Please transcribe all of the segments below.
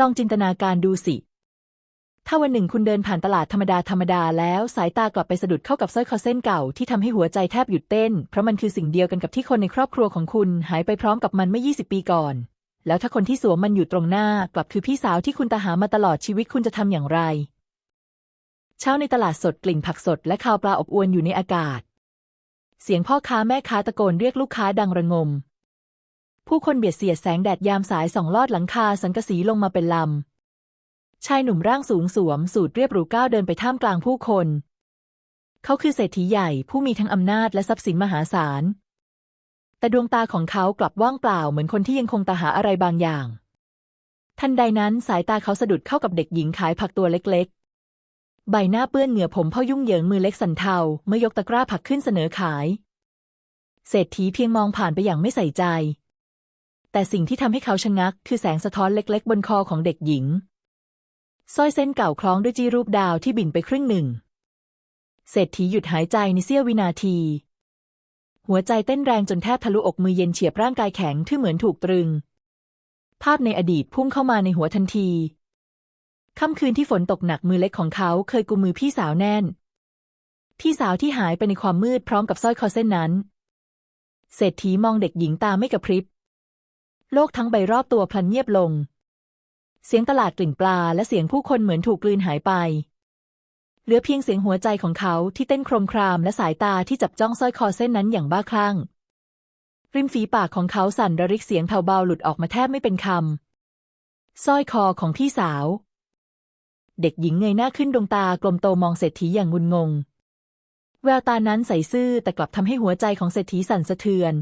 ลองจินตนาการดูสิ ถ้าวันหนึ่งคุณเดินผ่านตลาดธรรมดาธรรมดาแล้วสายตากลับไปสะดุดเข้ากับสร้อยคอเส้นเก่าที่ทำให้หัวใจแทบหยุดเต้น เพราะมันคือสิ่งเดียวกันกับที่คนในครอบครัวของคุณหายไปพร้อมกับมันเมื่อ 20 ปีก่อน แล้วถ้าคนที่สวมมันอยู่ตรงหน้ากลับคือพี่สาวที่คุณตาหามาตลอดชีวิตคุณจะทำอย่างไร เช้าในตลาดสดกลิ่นผักสด และข้าวปลาอบอวนอยู่ในอากาศ เสียงพ่อค้าแม่ค้าตะโกนเรียกลูกค้าดังระงม ผู้คนเบียดเสียดแสงแดดยามสายส่องลอดหลังคาสังกะสีลงมาเป็นลำ ชายหนุ่มร่างสูงสวมสูทเรียบหรูก้าวเดินไปท่ามกลางผู้คน เขาคือเศรษฐีใหญ่ผู้มีทั้งอำนาจและทรัพย์สินมหาศาล แต่ดวงตาของเขากลับว่างเปล่าเหมือนคนที่ยังคงตาหาอะไรบางอย่าง ทันใดนั้นสายตาเขาสะดุดเข้ากับเด็กหญิงขายผักตัวเล็กๆ ใบหน้าเปื้อนเหงื่อผมพ่อยุ่งเหยิงมือเล็กสันเทาเมื่อยกตะกร้าผักขึ้นเสนอขาย เศรษฐีเพียงมองผ่านไปอย่างไม่ใส่ใจ แต่สิ่งที่ทำให้เขาชะงัก คือแสงสะท้อนเล็กๆ บนคอของเด็กหญิงสร้อยเส้นเก่าคล้องด้วยจีรูปดาวที่บินไปครึ่งหนึ่ง เศรษฐีหยุดหายใจในเสี้ยววินาที หัวใจเต้นแรงจนแทบทะลุอกมือเย็นเฉียบร่างกายแข็งที่เหมือนถูกตรึง ภาพในอดีตพุ่งเข้ามาในหัวทันที ค่ำคืนที่ฝนตกหนักมือเล็กของเขาเคยกุมมือพี่สาวแน่น พี่สาวที่หายไปในความมืดพร้อมกับสร้อยคอเส้นนั้น เศรษฐีมองเด็กหญิงตาไม่กระพริบ โลกทั้งใบรอบตัวพลันเงียบลง เสียงตลาดกลิ่นปลาและเสียงผู้คนเหมือนถูกกลืนหายไป เหลือเพียงเสียงหัวใจของเขาที่เต้นโครมครามและสายตาที่จับจ้องสร้อยคอเส้นนั้นอย่างบ้าคลั่ง ริมฝีปากของเขาสั่นระริกเสียงแผ่วเบาหลุดออกมาแทบไม่เป็นคำสร้อยคอของพี่สาว เด็กหญิงเงยหน้าขึ้นดวงตากลมโตมองเศรษฐีอย่างงุนงง แววตานั้นใสซื่อแต่กลับทำให้หัวใจของเศรษฐีสั่นสะเทือน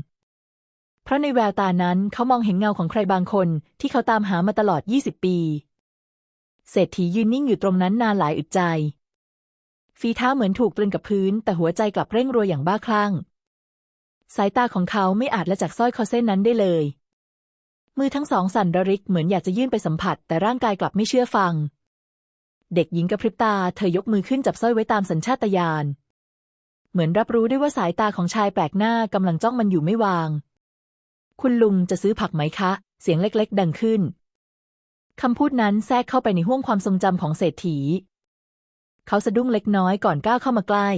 เพราะในแววตานั้นเขามองเห็นเงาของใครบางคนที่เขาตามหามาตลอด 20 ปี เศรษฐียืนนิ่งอยู่ตรงนั้นนานหลายอึดใจ ฝีเท้าเหมือนถูกตรึงกับพื้น แต่หัวใจกลับเร่งรัวอย่างบ้าคลั่ง สายตาของเขาไม่อาจละจากสร้อยคอเส้นนั้นได้เลย มือทั้งสองสั่นระริกเหมือนอยากจะยื่นไปสัมผัส แต่ร่างกายกลับไม่เชื่อฟัง เด็กหญิงกระพริบตาเธอยกมือขึ้นจับสร้อยไว้ตามสัญชาตญาณ เหมือนรับรู้ได้ว่าสายตาของชายแปลกหน้ากำลังจ้องมันอยู่ไม่วาง คุณลุงจะซื้อผักไหมคะ เสียงเล็กๆ ดังขึ้น คำพูดนั้นแทรกเข้าไปในห้วงความทรงจำของเศรษฐี เขาสะดุ้งเล็กน้อยก่อนก้าวเข้ามาใกล้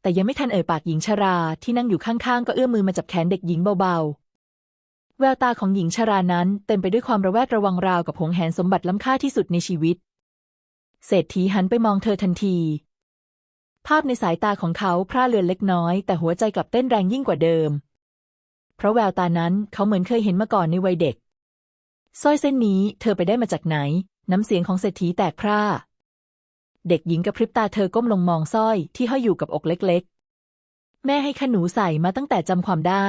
แต่ยังไม่ทันเอ่ยปากหญิงชราที่นั่งอยู่ข้างๆ ก็เอื้อมมือมาจับแขนเด็กหญิงเบาๆ แววตาของหญิงชรานั้นเต็มไปด้วยความระแวดระวังราวกับหวงแหนสมบัติล้ำค่าที่สุดในชีวิต เศรษฐีหันไปมองเธอทันที ภาพในสายตาของเขาพร่าเลือนเล็กน้อย แต่หัวใจกลับเต้นแรงยิ่งกว่าเดิม เพราะแววตานั้นเขาเหมือนเคยเห็นมาก่อนในวัยเด็กสร้อยเส้นนี้เธอไปได้มาจากไหน น้ำเสียงของเศรษฐีแตกพร่า เด็กหญิงกระพริบตาเธอก้มลงมองสร้อยที่ห้อยอยู่กับอกเล็กๆ แม่ให้ขนูใส่มาตั้งแต่จำความได้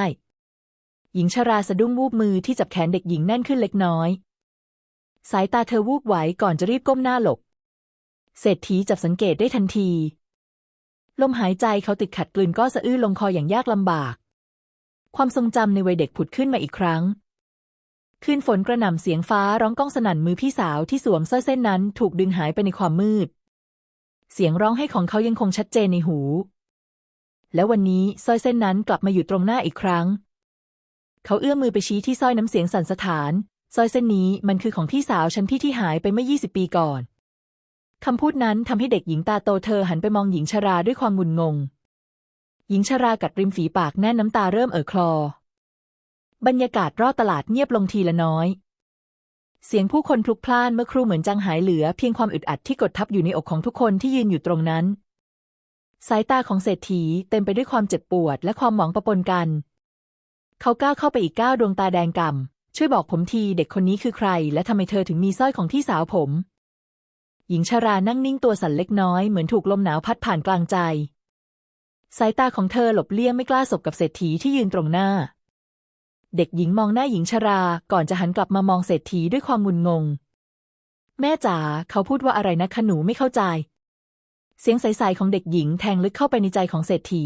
หญิงชราสะดุ้งวูบมือที่จับแขนเด็กหญิงแน่นขึ้นเล็กน้อย สายตาเธอวูบไหวก่อนจะรีบก้มหน้าหลบ เศรษฐีจับสังเกตได้ทันที ลมหายใจเขาติดขัดกลืนก็สะอื้นลงคออย่างยากลำบาก ความทรงจำในวัยเด็กผุดขึ้นมาอีกครั้ง คืนฝนกระหน่ำเสียงฟ้าร้องก้องสนั่นมือพี่สาวที่สวมสร้อยเส้นนั้นถูกดึงหายไปในความมืด เสียงร้องให้ของเขายังคงชัดเจนในหู แล้ววันนี้สร้อยเส้นนั้นกลับมาอยู่ตรงหน้าอีกครั้ง เขาเอื้อมมือไปชี้ที่สร้อยน้ำเสียงสั่นสะท้านสร้อยเส้นนี้มันคือของพี่สาวฉันพี่ที่หายไปเมื่อ 20 ปีก่อน คำพูดนั้นทำให้เด็กหญิงตาโตเธอหันไปมองหญิงชราด้วยความงุนงง หญิงชรากัดริมฝีปากแน่นน้ำตาเริ่มเอ่อคลอ บรรยากาศรอบตลาดเงียบลงทีละน้อย เสียงผู้คนพลุกพล่านเมื่อครู่เหมือนจางหายเหลือเพียงความอึดอัดที่กดทับอยู่ในอกของทุกคนที่ยืนอยู่ตรงนั้น สายตาของเศรษฐีเต็มไปด้วยความเจ็บปวดและความหวังประปนกัน เขาก้าวเข้าไปอีกก้าวดวงตาแดงก่ำช่วยบอกผมทีเด็กคนนี้คือใคร และทำไมเธอถึงมีสร้อยของพี่สาวผม หญิงชรานั่งนิ่งตัวสั่นเล็กน้อยเหมือนถูกลมหนาวพัดผ่านกลางใจ สายตาของเธอหลบเลี่ยงไม่กล้าสบกับเศรษฐีที่ยืนตรงหน้า เด็กหญิงมองหน้าหญิงชรา ก่อนจะหันกลับมามองเศรษฐีด้วยความงุนงง แม่จ๋าเขาพูดว่าอะไรนะขนูไม่เข้าใจ เสียงใสๆของเด็กหญิงแทงลึกเข้าไปในใจของเศรษฐี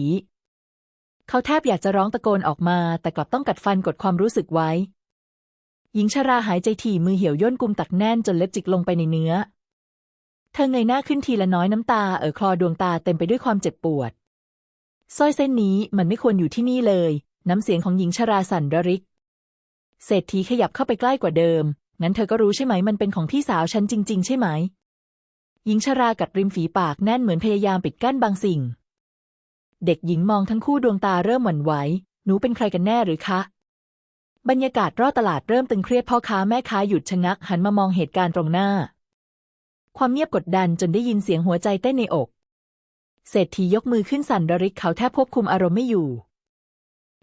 เขาแทบอยากจะร้องตะโกนออกมา แต่กลับต้องกัดฟันกดความรู้สึกไว้ หญิงชราหายใจถี่มือเหี่ยวย่นกุมตักแน่นจนเล็บจิกลงไปในเนื้อ เธอเงยหน้าขึ้นทีละน้อยน้ำตาเอ่อคลอดวงตาเต็มไปด้วยความเจ็บปวด สร้อยเส้นนี้มันไม่ควรอยู่ที่นี่เลย น้ำเสียงของหญิงชราสันระริก เศรษฐีขยับเข้าไปใกล้กว่าเดิม งั้นเธอก็รู้ใช่ไหมมันเป็นของพี่สาวฉันจริง ๆ ใช่ไหม หญิงชรากัดริมฝีปากแน่นเหมือนพยายามปิดกั้นบางสิ่ง เด็กหญิงมองทั้งคู่ดวงตาเริ่มหวั่นไหว หนูเป็นใครกันแน่หรือคะ บรรยากาศรอบตลาดเริ่มตึงเครียดพ่อค้าแม่ค้าหยุดชะงักหันมามองเหตุการณ์ตรงหน้า ความเงียบกดดันจนได้ยินเสียงหัวใจเต้นในอก เศรษฐียกมือขึ้นสั่นระริกเขาแทบควบคุมอารมณ์ไม่อยู่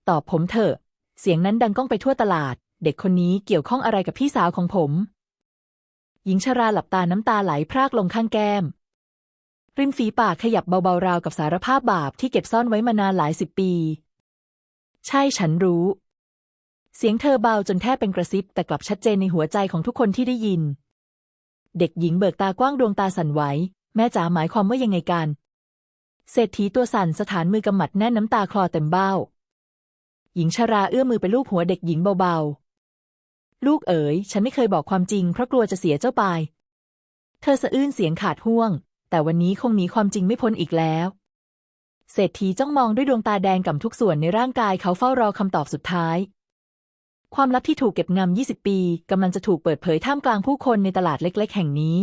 ตอบผมเถอะ เสียงนั้นดังก้องไปทั่วตลาด เด็กคนนี้เกี่ยวข้องอะไรกับพี่สาวของผม หญิงชราหลับตาน้ำตาไหลพรากลงข้างแก้ม ริมฝีปากขยับเบาๆราวกับสารภาพบาปที่เก็บซ่อนไว้มานานหลายสิบปี ใช่ฉันรู้ เสียงเธอเบาจนแทบเป็นกระซิบ แต่กลับชัดเจนในหัวใจของทุกคนที่ได้ยิน เด็กหญิงเบิกตากว้างดวงตาสั่นไหวแม่จ๋าหมายความว่ายังไงกัน เศรษฐีตัวสั่นสถานมือกำมัดแน่นน้ำตาคลอเต็มเบ้า หญิงชราเอื้อมมือไปลูบหัวเด็กหญิงเบาๆ ลูกเอ๋ย ฉันไม่เคยบอกความจริงเพราะกลัวจะเสียเจ้าไป เธอสะอื้นเสียงขาดห่วง แต่วันนี้คงหนีความจริงไม่พ้นอีกแล้ว เศรษฐีจ้องมองด้วยดวงตาแดงก่ำทุกส่วนในร่างกายเขาเฝ้ารอคำตอบสุดท้าย ความลับที่ถูกเก็บงำ20 ปีกำลังจะถูกเปิดเผยท่ามกลางผู้คนในตลาดเล็ก ๆ แห่งนี้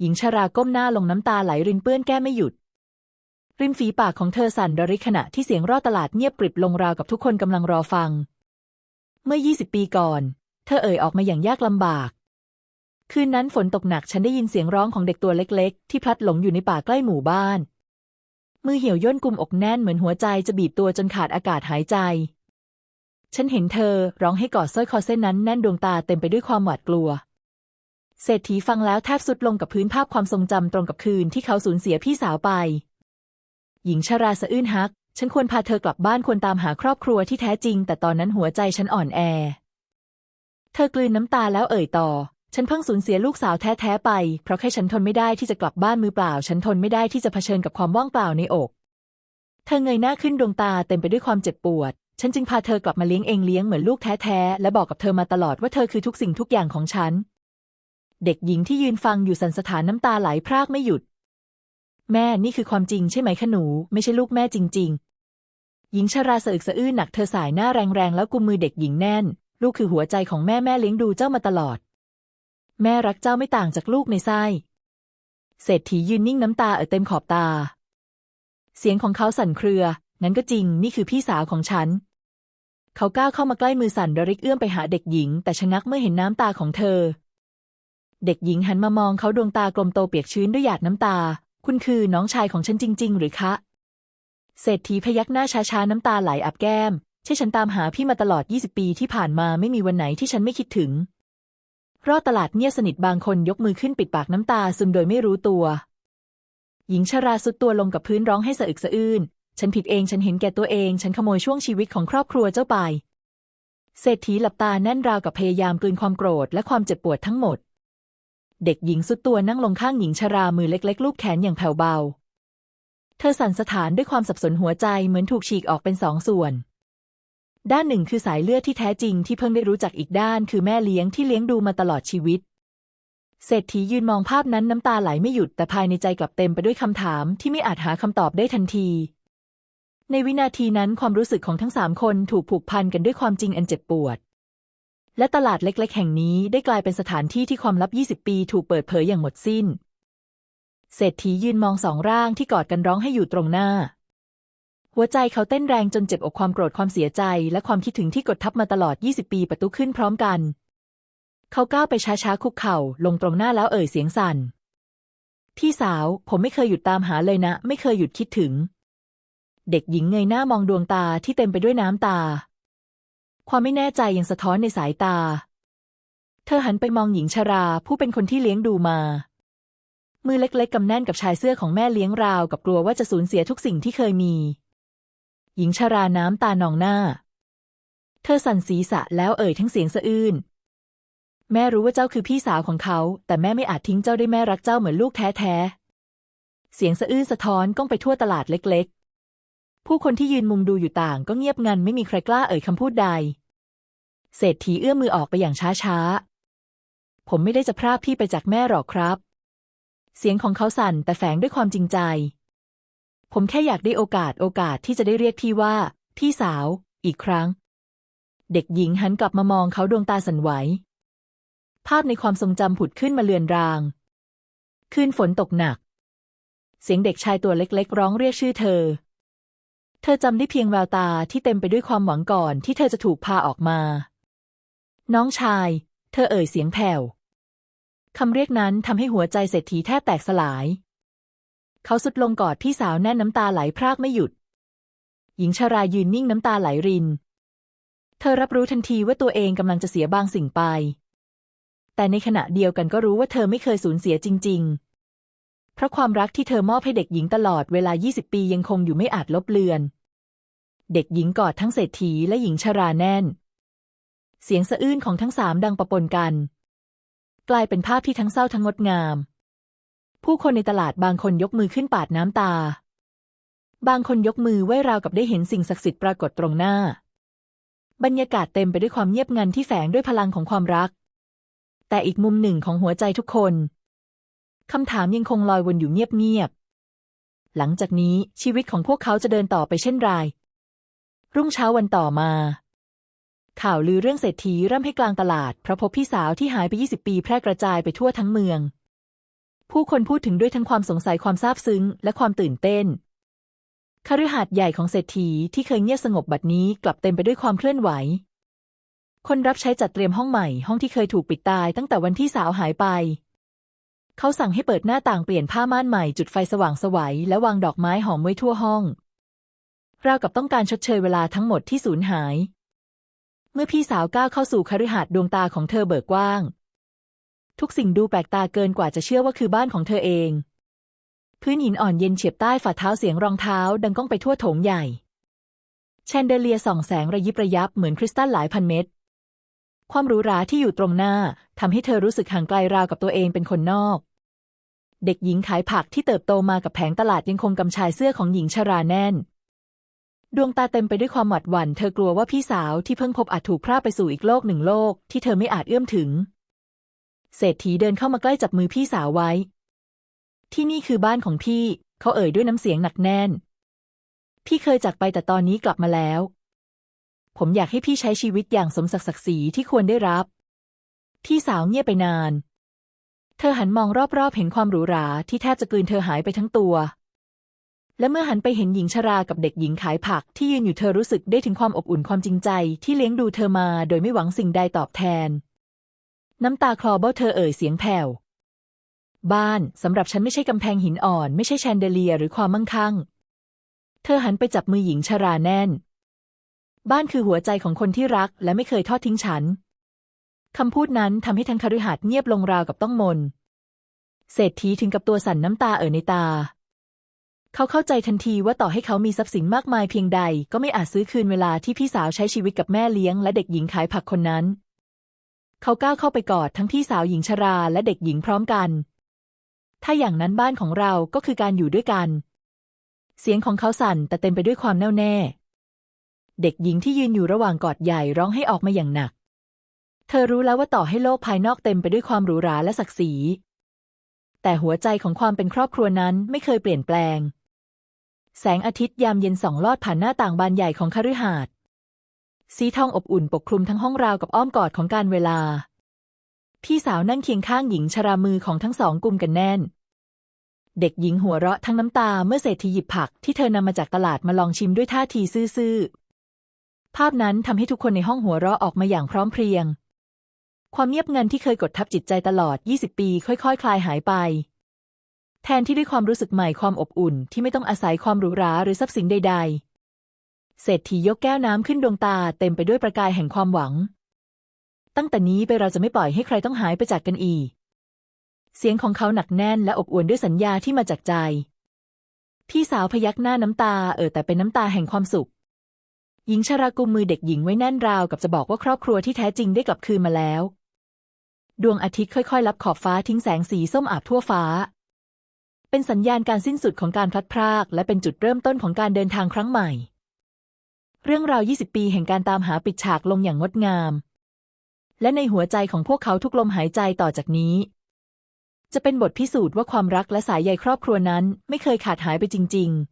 หญิงชราก้มหน้าลงน้ำตาไหลรินเปื้อนแก้ไม่หยุด ริมฝีปากของเธอสั่นระริกขณะที่เสียงรอดตลาดเงียบกริบลงราวกับทุกคนกำลังรอฟัง เมื่อ 20 ปีก่อน เธอเอ่ยออกมาอย่างยากลำบาก คืนนั้นฝนตกหนักฉันได้ยินเสียงร้องของเด็กตัวเล็ก ๆ ที่พลัดหลงอยู่ในป่าใกล้หมู่บ้าน มือเหี่ยวย่นกุมอกแน่นเหมือนหัวใจจะบีบตัวจนขาดอากาศหายใจ ฉันเห็นเธอร้องให้กอดสร้อยคอเส้นนั้นแน่นดวงตาเต็มไปด้วยความหวาดกลัวเศรษฐีฟังแล้วแทบสุดลงกับพื้นภาพความทรงจำตรงกับคืนที่เขาสูญเสียพี่สาวไป หญิงชราสะอื้นฮัก ฉันควรพาเธอกลับบ้านควรตามหาครอบครัวที่แท้จริง แต่ตอนนั้นหัวใจฉันอ่อนแอ เธอกลืนน้ำตาแล้วเอ่ยต่อ ฉันเพิ่งสูญเสียลูกสาวแท้ๆไป เพราะแค่ฉันทนไม่ได้ที่จะกลับบ้านมือเปล่า ฉันทนไม่ได้ที่จะเผชิญกับความว่างเปล่าในอก เธอเงยหน้าขึ้นดวงตาเต็มไปด้วยความเจ็บปวด ฉันจึงพาเธอกลับมาเลี้ยงเองเลี้ยงเหมือนลูกแท้ๆ และบอกกับเธอมาตลอดว่าเธอคือทุกสิ่งทุกอย่างของฉัน เด็กหญิงที่ยืนฟังอยู่สันสถานน้ำตาไหลพรากไม่หยุด แม่นี่คือความจริงใช่ไหมคะหนู ไม่ใช่ลูกแม่จริง ๆ หญิงชราสะอึกสะอื้นหนักเธอสายหน้าแรงๆ แล้วกุมมือเด็กหญิงแน่น ลูกคือหัวใจของแม่แม่เลี้ยงดูเจ้ามาตลอด แม่รักเจ้าไม่ต่างจากลูกในไส้เศรษฐียืนนิ่งน้ำตาเอ่อเต็มขอบตา เสียงของเขาสั่นเครือ งั้นก็จริง นี่คือพี่สาวของฉัน เขาก้าวเข้ามาใกล้มือสั่นระริกเอื้อมไปหาเด็กหญิง แต่ชะงักเมื่อเห็นน้ำตาของเธอ เด็กหญิงหันมามองเขาดวงตากลมโตเปียกชื้นด้วยหยาดน้ำตา คุณคือน้องชายของฉันจริง ๆ หรือคะ เศรษฐีพยักหน้าช้าๆน้ำตาไหลอับแก้ม ใช่ฉันตามหาพี่มาตลอด 20 ปีที่ผ่านมาไม่มีวันไหนที่ฉันไม่คิดถึง รอดตลาดเงียบสนิทบางคนยกมือขึ้นปิดปากน้ำตาซึมโดยไม่รู้ตัว หญิงชราสุดตัวลงกับพื้นร้องให้สะอึกสะอื้น ฉันผิดเองฉันเห็นแก่ตัวเอง ฉันขโมยช่วงชีวิตของครอบครัวเจ้าไป เศรษฐีหลับตาแน่นราวกับพยายามกลืนความโกรธและความเจ็บปวดทั้งหมด เด็กหญิงสุดตัวนั่งลงข้างหญิงชรามือเล็ก ๆ ลูบแขนอย่างแผ่วเบา เธอสั่นสะท้านด้วยความสับสนหัวใจเหมือนถูกฉีกออกเป็นสองส่วน ด้านหนึ่งคือสายเลือดที่แท้จริงที่เพิ่งได้รู้จักอีกด้าน คือแม่เลี้ยงที่เลี้ยงดูมาตลอดชีวิต เศรษฐียืนมองภาพนั้นน้ำตาไหลไม่หยุดแต่ภายในใจกลับเต็มไปด้วยคำถามที่ไม่อาจหาคำตอบได้ทันที ในวินาทีนั้นความรู้สึกของทั้งสามคนถูกผูกพันกันด้วยความจริงอันเจ็บปวด และตลาดเล็กๆ แห่งนี้ได้กลายเป็นสถานที่ที่ความลับ 20 ปีถูกเปิดเผยอย่างหมดสิ้น เศรษฐียืนมองสองร่างที่กอดกันร้องให้อยู่ตรงหน้า หัวใจเขาเต้นแรงจนเจ็บอกความโกรธความเสียใจ และความคิดถึงที่กดทับมาตลอด 20 ปีประตูขึ้นพร้อมกัน เขาก้าวไปช้าๆคุกเข่าลงตรงหน้าแล้วเอ่ยเสียงสั่น พี่สาวผมไม่เคยหยุดตามหาเลยนะ ไม่เคยหยุดคิดถึง เด็กหญิงเงยหน้ามองดวงตาที่เต็มไปด้วยน้ำตา ความไม่แน่ใจยังสะท้อนในสายตา เธอหันไปมองหญิงชราผู้เป็นคนที่เลี้ยงดูมา มือเล็กๆกำแน่นกับชายเสื้อของแม่เลี้ยงราวกับกลัวว่าจะสูญเสียทุกสิ่งที่เคยมี หญิงชราน้ำตานองหน้า เธอสั่นศีรษะแล้วเอ่ยทั้งเสียงสะอื้นแม่รู้ว่าเจ้าคือพี่สาวของเขา แต่แม่ไม่อาจทิ้งเจ้าได้แม่รักเจ้าเหมือนลูกแท้ๆ เสียงสะอื้นสะท้อนก้องไปทั่วตลาดเล็กๆ ผู้คนที่ยืนมุงดูอยู่ต่างก็เงียบงันไม่มีใครกล้าเอ่ยคำพูดใด เศรษฐีเอื้อมมือออกไปอย่างช้าๆ ผมไม่ได้จะพรากพี่ไปจากแม่หรอกครับ เสียงของเขาสั่นแต่แฝงด้วยความจริงใจ ผมแค่อยากได้โอกาสโอกาสที่จะได้เรียกพี่ว่า พี่สาว อีกครั้ง เด็กหญิงหันกลับมามองเขาดวงตาสั่นไหว ภาพในความทรงจำผุดขึ้นมาเลือนราง คืนฝนตกหนัก เสียงเด็กชายตัวเล็กๆ ร้องเรียกชื่อเธอ เธอจำได้เพียงแววตาที่เต็มไปด้วยความหวังก่อนที่เธอจะถูกพาออกมา น้องชาย เธอเอ่ยเสียงแผ่วคำเรียกนั้นทำให้หัวใจเศรษฐีแทบแตกสลาย เขาสุดลงกอดพี่สาวแน่นน้ำตาไหลพรากไม่หยุด หญิงชารายืนนิ่งน้ำตาไหลริน เธอรับรู้ทันทีว่าตัวเองกำลังจะเสียบางสิ่งไป แต่ในขณะเดียวกันก็รู้ว่าเธอไม่เคยสูญเสียจริง ๆ เพราะความรักที่เธอมอบให้เด็กหญิงตลอดเวลา 20 ปียังคงอยู่ไม่อาจลบเลือน เด็กหญิงกอดทั้งเศรษฐีและหญิงชราแน่น เสียงสะอื้นของทั้งสามดังประปนกัน กลายเป็นภาพที่ทั้งเศร้าทั้งงดงาม ผู้คนในตลาดบางคนยกมือขึ้นปาดน้ำตา บางคนยกมือไหว้ราวกับได้เห็นสิ่งศักดิ์สิทธิ์ปรากฏตรงหน้า บรรยากาศเต็มไปด้วยความเงียบงันที่แฝงด้วยพลังของความรัก แต่อีกมุมหนึ่งของหัวใจทุกคน คำถามยังคงลอยวนอยู่เงียบๆ หลังจากนี้ชีวิตของพวกเขาจะเดินต่อไปเช่นไร รุ่งเช้าวันต่อมา ข่าวลือเรื่องเศรษฐีร่ำให้กลางตลาด เพราะพบพี่สาวที่หายไป 20 ปีแพร่กระจายไปทั่วทั้งเมือง ผู้คนพูดถึงด้วยทั้งความสงสัยความซาบซึ้ง และความตื่นเต้นคฤหาสน์ใหญ่ของเศรษฐีที่เคยเงียบสงบบัดนี้กลับเต็มไปด้วยความเคลื่อนไหว คนรับใช้จัดเตรียมห้องใหม่ ห้องที่เคยถูกปิดตายตั้งแต่วันที่สาวหายไป เขาสั่งให้เปิดหน้าต่างเปลี่ยนผ้าม่านใหม่จุดไฟสว่างสวัยและวางดอกไม้หอมไว้ทั่วห้อง ราวกับต้องการชดเชยเวลาทั้งหมดที่สูญหาย เมื่อพี่สาวก้าวเข้าสู่คฤหาสน์ดวงตาของเธอเบิกกว้าง ทุกสิ่งดูแปลกตาเกินกว่าจะเชื่อว่าคือบ้านของเธอเอง พื้นหินอ่อนเย็นเฉียบใต้ฝ่าเท้าเสียงรองเท้าดังก้องไปทั่วโถงใหญ่แชนเดเลียส่องแสงระยิบระยับเหมือนคริสตัลหลายพันเม็ด ความหรูหราที่อยู่ตรงหน้าทำให้เธอรู้สึกห่างไกลราวกับตัวเองเป็นคนนอก เด็กหญิงขายผักที่เติบโตมากับแผงตลาดยังคงกำชายเสื้อของหญิงชราแน่น ดวงตาเต็มไปด้วยความหวาดหวั่น เธอกลัวว่าพี่สาวที่เพิ่งพบอาจถูกพรากไปสู่อีกโลกหนึ่งโลกที่เธอไม่อาจเอื้อมถึง เศรษฐีเดินเข้ามาใกล้จับมือพี่สาวไว้ ที่นี่คือบ้านของพี่ เขาเอ่ยด้วยน้ำเสียงหนักแน่น พี่เคยจากไปแต่ตอนนี้กลับมาแล้ว ผมอยากให้พี่ใช้ชีวิตอย่างสมศักดิ์ศรีที่ควรได้รับ พี่สาวเงียบไปนาน เธอหันมองรอบๆ เห็นความหรูหราที่แทบจะกลืนเธอหายไปทั้งตัว และเมื่อหันไปเห็นหญิงชรากับเด็กหญิงขายผักที่ยืนอยู่เธอรู้สึกได้ถึงความอบอุ่นความจริงใจ ที่เลี้ยงดูเธอมาโดยไม่หวังสิ่งใดตอบแทน น้ำตาคลอเบ้าเธอเอ่ยเสียงแผ่วบ้านสำหรับฉันไม่ใช่กำแพงหินอ่อน ไม่ใช่แชนเดเลียหรือความมั่งคั่ง เธอหันไปจับมือหญิงชราแน่น บ้านคือหัวใจของคนที่รักและไม่เคยทอดทิ้งฉัน คำพูดนั้นทำให้ทั้งคฤหาสน์เงียบลงราวกับต้องมน เศรษฐีถึงกับตัวสั่นน้ำตาเอ่อในตา เขาเข้าใจทันทีว่าต่อให้เขามีทรัพย์สินมากมายเพียงใด ก็ไม่อาจซื้อคืนเวลาที่พี่สาวใช้ชีวิตกับแม่เลี้ยงและเด็กหญิงขายผักคนนั้น เขาก้าวเข้าไปกอดทั้งพี่สาวหญิงชราและเด็กหญิงพร้อมกัน ถ้าอย่างนั้นบ้านของเราก็คือการอยู่ด้วยกัน เสียงของเขาสั่นแต่เต็มไปด้วยความแน่วแน่ เด็กหญิงที่ยืนอยู่ระหว่างกอดใหญ่ร้องให้ออกมาอย่างหนัก เธอรู้แล้วว่าต่อให้โลกภายนอกเต็มไปด้วยความหรูหราและศักดิ์ศรี แต่หัวใจของความเป็นครอบครัวนั้นไม่เคยเปลี่ยนแปลง แสงอาทิตย์ยามเย็นส่องลอดผ่านหน้าต่างบานใหญ่ของคฤหาสน์สีทองอบอุ่นปกคลุมทั้งห้องราวกับอ้อมกอดของการเวลา พี่สาวนั่งเคียงข้างหญิงชรามือของทั้งสองกลุ่มกันแน่น เด็กหญิงหัวเราะทั้งน้ำตาเมื่อเศรษฐีหยิบผักที่เธอนำมาจากตลาดมาลองชิมด้วยท่าทีซื่อ ภาพนั้นทำให้ทุกคนในห้องหัวเราะออกมาอย่างพร้อมเพรียง ความเงียบงันที่เคยกดทับจิตใจตลอด 20 ปี ค่อยๆคคลายหายไป แทนที่ด้วยความรู้สึกใหม่ความอบอุ่นที่ไม่ต้องอาศัยความหรูหราหรือทรัพย์สินใด ๆ เศรษฐียกแก้วน้ำขึ้นดวงตาเต็มไปด้วยประกายแห่งความหวัง ตั้งแต่นี้ไปเราจะไม่ปล่อยให้ใครต้องหายไปจากกันอีก เสียงของเขาหนักแน่นและอบอวลด้วยสัญญาที่มาจากใจ พี่สาวพยักหน้าน้ำตาเออแต่เป็นน้ำตาแห่งความสุข หญิงชรากุมมือเด็กหญิงไว้แน่นราวกับจะบอกว่าครอบครัวที่แท้จริงได้กลับคืนมาแล้ว ดวงอาทิตย์ค่อยๆ ลับขอบฟ้าทิ้งแสงสีส้มอาบทั่วฟ้า เป็นสัญญาณการสิ้นสุดของการพลัดพราก และเป็นจุดเริ่มต้นของการเดินทางครั้งใหม่ เรื่องราว 20 ปีแห่งการตามหาปิดฉากลงอย่างงดงาม และในหัวใจของพวกเขาทุกลมหายใจต่อจากนี้ จะเป็นบทพิสูจน์ว่าความรักและสายใยครอบครัวนั้นไม่เคยขาดหายไปจริง ๆ